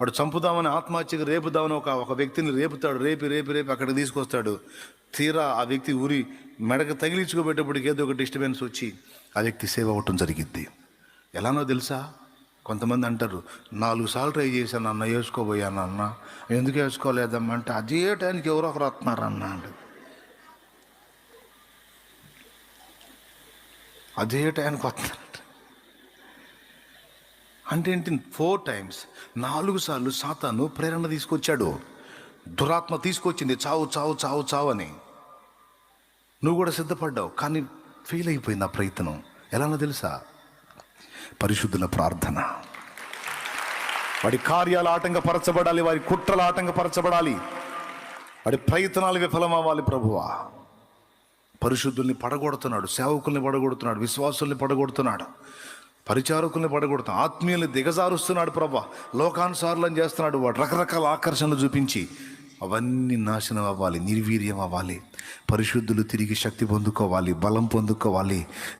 వాడు చంపుదామని ఆత్మహత్యకు రేపుదామని ఒక ఒక వ్యక్తిని రేపుతాడు. రేపి రేపి రేపి అక్కడికి తీసుకొస్తాడు. తీరా ఆ వ్యక్తి ఊరి మెడకు తగిలించుకోబెట్టేప్పటికి ఏదో ఒక డిస్టర్బెన్స్ వచ్చి ఆ వ్యక్తి సేవ్ అవ్వటం జరిగింది ఎలానో తెలుసా? కొంతమంది అంటారు నాలుగు సార్లు ట్రై చేశాను అన్న వేసుకోబోయాను అన్న ఎందుకు వేసుకోలేదమ్మా అంటే అదే టైంకి ఎవరో ఒకరు వస్తున్నారన్న అన్నాడు అదే టైంకి వస్తున్నారు. అంటే ఏంటి ఫోర్ టైమ్స్ నాలుగు సార్లు సాతాను ప్రేరణ తీసుకొచ్చాడు. దురాత్మ తీసుకొచ్చింది చావు చావు చావు చావు అని. నువ్వు కూడా సిద్ధపడ్డావు కానీ ఫెయిల్ అయిపోయింది ఆ ప్రయత్నం. ఎలానో తెలుసా? పరిశుద్ధుల ప్రార్థన. వాడి కార్యాలు ఆటంకపరచబడాలి వారి కుట్రలు ఆటంకపరచబడాలి. వాడి ప్రయత్నాలు విఫలం అవ్వాలి ప్రభువా. పరిశుద్ధుల్ని పడగొడుతున్నాడు సేవకుల్ని పడగొడుతున్నాడు విశ్వాసుల్ని పడగొడుతున్నాడు. పరిచారకుల్ని పడగొడతాం. ఆత్మీయుల్ని దిగజారుస్తున్నాడు ప్రభా. లోకానుసారులను చేస్తున్నాడు వాడు. రకరకాల ఆకర్షణలు చూపించి అవన్నీ నాశనం అవ్వాలి నిర్వీర్యం అవ్వాలి. పరిశుద్ధులు తిరిగి శక్తి పొందుకోవాలి బలం పొందుకోవాలి.